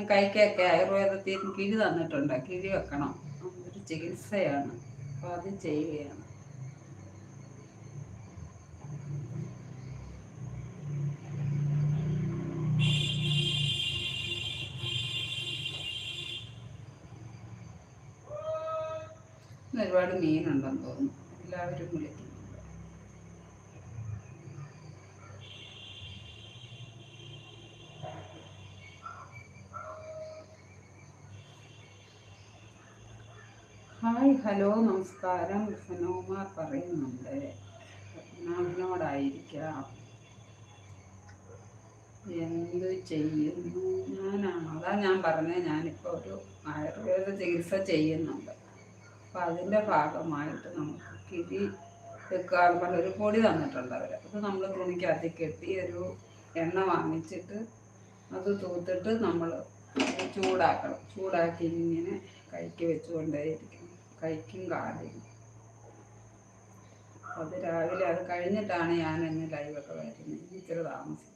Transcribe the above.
കൈക്കൊക്കെ ആയുർവേദത്തിൽ കിഴി തന്നിട്ടുണ്ട്. കിഴി വെക്കണം. ഒരു ചികിത്സയാണ്. അപ്പോൾ അത് ചെയ്യുകയാണ്. ഒരുപാട് മീനുണ്ടെന്ന് തോന്നുന്നു. എല്ലാവരും വിളിക്കുന്നുണ്ട് ഹായ് ഹലോ നമസ്കാരം. സനോമാർ പറയുന്നുണ്ട്. പത്മനാഭനോടായിരിക്കാം എന്ത് ചെയ്യുന്നു? ഞാനാണ്? അതാ ഞാൻ പറഞ്ഞത്. ഞാനിപ്പോൾ ഒരു ആയുർവേദ ചികിത്സ ചെയ്യുന്നുണ്ട്. അപ്പം അതിന്റെ ഭാഗമായിട്ട് നമുക്ക് കിഴി വെക്കാൻ പറഞ്ഞ ഒരു പൊടി തന്നിട്ടുണ്ട് അവർ അത് നമ്മൾ തുണിക്കകത്ത് കെട്ടി ഒരു എണ്ണ വാങ്ങിച്ചിട്ട് അത് തൂത്തിട്ട് നമ്മൾ ചൂടാക്കണം. ചൂടാക്കി ഇങ്ങനെ കൈക്ക് വെച്ചുകൊണ്ടേയിരിക്കണം കൈക്കും കാലിനും അത് രാവിലെ അത് കഴിഞ്ഞിട്ടാണ് ഞാൻ ഇന്ന് ലൈവൊക്കെ വരുന്നത്. ഇച്ചിരി താമസിച്ചു